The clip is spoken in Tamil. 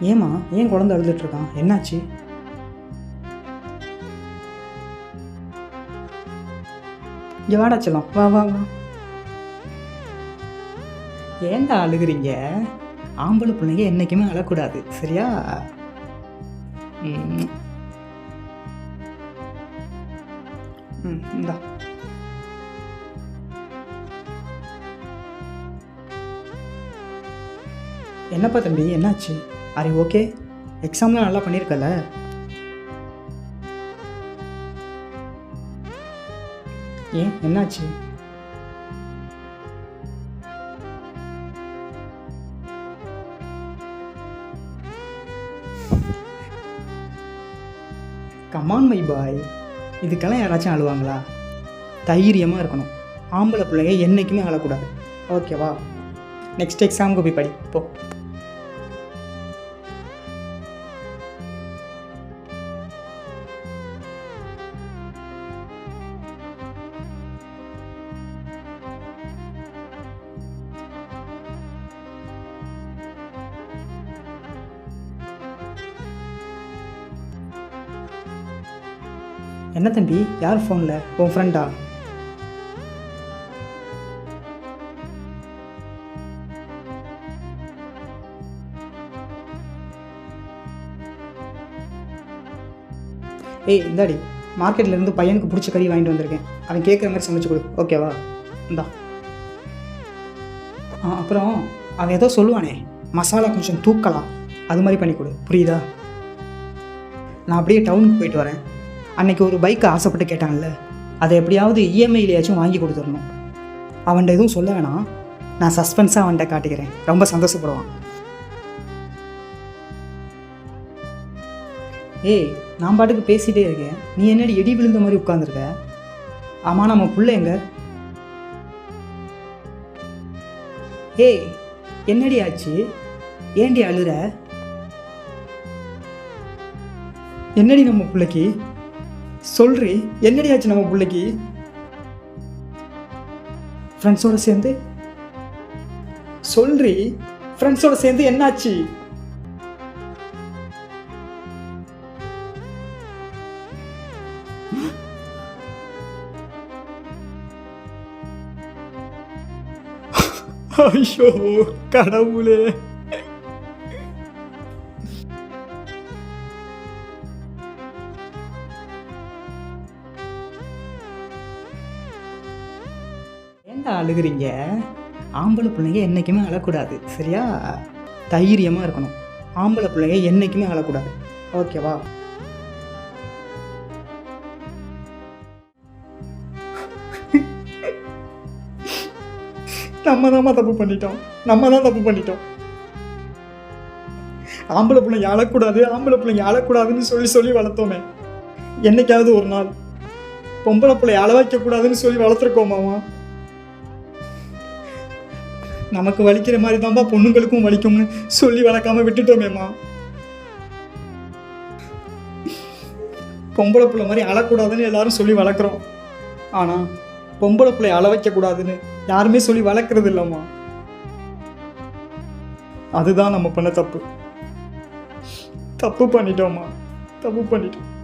ஏம்மா ஏன் குழந்தை அழுதுட்டு இருக்கான்? என்னாச்சு? இங்கே வாடா செல்லம். வா வா வா. ஏன்டா அழுகுறீங்க? ஆம்பளை பிள்ளைங்க என்றைக்குமே அழக்கூடாது சரியா? ம் இந்தா. என்னப்பா தம்பி என்னாச்சு? அரே ஓகே? எக்ஸாம்லாம் நல்லா பண்ணியிருக்கல ஏன்? என்னாச்சு? கமான் மை பாய் இதுக்கெல்லாம் யாராச்சும் அழுவாங்களா? தைரியமாக இருக்கணும். ஆம்பளை பிள்ளைங்க என்றைக்குமே அழக்கூடாது. ஓகேவா நெக்ஸ்ட் எக்ஸாமுக்கு போய் படி. போ. என்ன தம்பி யார் ஃபோனில் உன் ஃப்ரெண்டா ஏய் இந்தாடி மார்க்கெட்ல இருந்து பையனுக்கு பிடிச்ச கறி வாங்கிட்டு வந்திருக்கேன். அவன் கேட்குற மாதிரி சமைச்சு கொடு. ஓகேவா இந்தா. ஆ அப்புறம் அவன் ஏதோ சொல்லுவானே மசாலா கொஞ்சம் தூக்கலாம். அது மாதிரி பண்ணி கொடு. புரியுதா? நான் அப்படியே டவுனுக்கு போயிட்டு வரேன். அன்னைக்கு ஒரு பைக் ஆசைப்பட்டு கேட்டான்ல. அதை எப்படியாவது இஎம்ஐலையாச்சும் வாங்கி கொடுத்துடணும். அவன்கிட்ட எதுவும் சொல்ல வேணாம். நான் சஸ்பென்ஸாக அவன்கிட்ட காட்டிக்கிறேன். ரொம்ப சந்தோஷப்படுவான். ஏய் நான் பாட்டுக்கு பேசிகிட்டே இருக்கேன். நீ என்னடி எடி விழுந்த மாதிரி உட்காந்துருக்க ஆமாம் நம்ம பிள்ளை எங்க? ஏய் என்னடி ஆச்சு? ஏண்டி அழுற? என்னடி நம்ம பிள்ளைக்கு? சொல்றி என்னடி ஆச்சு நம்ம பிள்ளைக்கு? ஃப்ரெண்ட்ஸோட சேர்ந்து? சொல்றி ஃப்ரெண்ட்ஸோட சேர்ந்து என்னாச்சு? ஐயோ கடவுளே. ஏன்டா அழுகுறீங்க? ஆம்பளை பிள்ளைங்க என்றைக்குமே அழக்கூடாது சரியா? தைரியமாக இருக்கணும். ஆம்பளை பிள்ளைங்க என்றைக்குமே அழக்கூடாது. ஓகேவா நம்ம தான் தப்பு பண்ணிட்டோம். நம்ம தான் தப்பு பண்ணிட்டோம். ஆம்பளை பிள்ளைங்க அழக்கூடாது ஆம்பளை பிள்ளைங்க அழக்கூடாதுன்னு சொல்லி சொல்லி வளர்த்தோமே. என்னைக்காவது ஒரு நாள். பொம்பளை பிள்ளை அழ வைக்கக்கூடாதுன்னு சொல்லி வளர்த்துருக்கோமாமா நமக்கு வலிக்கிற மாதிரி தான்ப்பா பொண்ணுங்களுக்கும் வலிக்கும்னு சொல்லி வளர்க்காம விட்டுட்டோமேம்மா. பொம்பளை பிள்ளை மாதிரி அழக்கூடாதுன்னு எல்லாரும் சொல்லி வளர்க்குறோம். ஆனால் பொம்பளை பிள்ளை அழ வைக்கக்கூடாதுன்னு யாருமே சொல்லி வளர்க்குறது இல்லைம்மா. அதுதான் நம்ம பண்ண தப்பு. தப்பு பண்ணிட்டோம்மா. தப்பு பண்ணிட்டோம்.